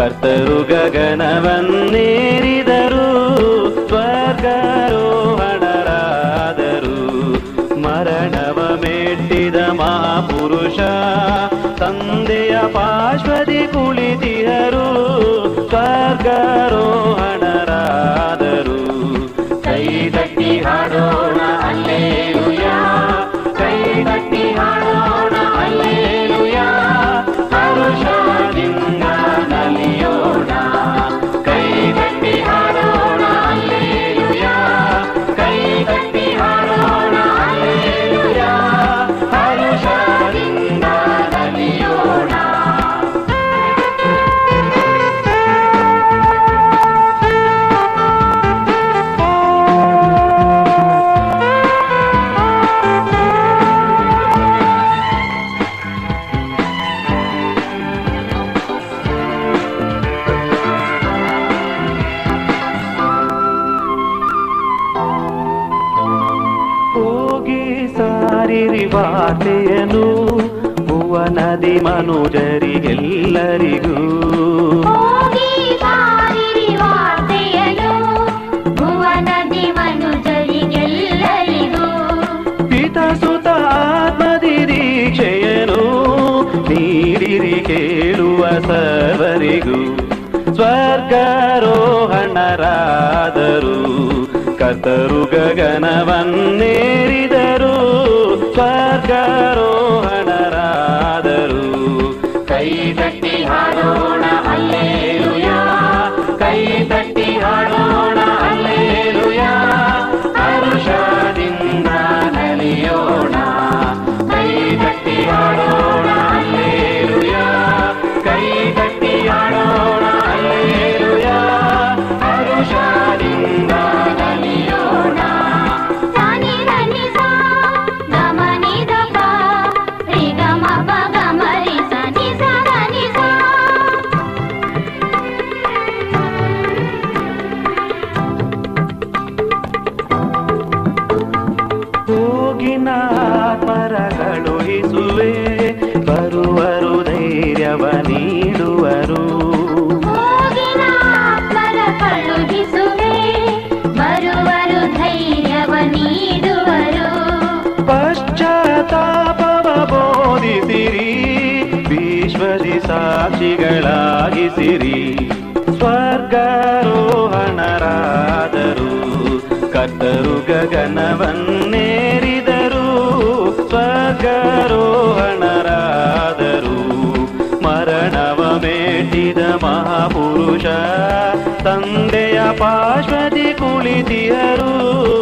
ಕರ್ತರು ಗಗನವನ್ನೇರಿದರು ಸ್ವರ್ಗರೋಹಣರಾದರು. ಮರಣವ ಮೆಟ್ಟಿದ ಮಹಾಪುರುಷ ತಂದೆಯ ಪಾರ್ಶ್ವದಿ ಕುಳಿತಿಹರು ಸ್ವರ್ಗರೋಹಣರಾದರು. ಕೈ ತಟ್ಟಿ ಹಾಡೋ ಸಾರಿರಿ ವಾರ್ತೆಯನು ಭುವನದಿ ಮನುಜರಿಗೆಲ್ಲರಿಗೂ ಮನೋಜರಿಗೆಲ್ಲರಿಗೂ ಸಾರಿರಿ ವಾರ್ತೆಯನು ಭುವನದಿ ಮನುಜರಿಗೆಲ್ಲರಿಗೂ ಪಿತಸುತ ಆತ್ಮದಿ ದೀಕ್ಷೆಯನು ನೀಡಿರಿ ಕೇಳುವ ಸರ್ವರಿಗೂ. ಸ್ವರ್ಗಾರೋಹಣರಾದರು ಕರ್ತರು ಗಗನವನ್ನೇರಿದರು ಸ್ವರ್ಗಾರೋಹಣರಾದರು ಕೈ ತಟ್ಟಿ ವಿಶ್ವದಿ ಸಾಕ್ಷಿಗಳಾಗಿಸಿರಿ. ಸ್ವರ್ಗಾರೋಹಣರಾದರು. ಕತ್ತರು ಗಗನವನ್ನೇರಿದರು. ಸ್ವರ್ಗಾರೋಹಣರಾದರು. ಮರಣವ ಮೇಟಿದ ಮಹಾಪುರುಷ ತಂದೆಯ ಪಾರ್ಶ್ವದಿ ಕುಳಿತಿಯರು.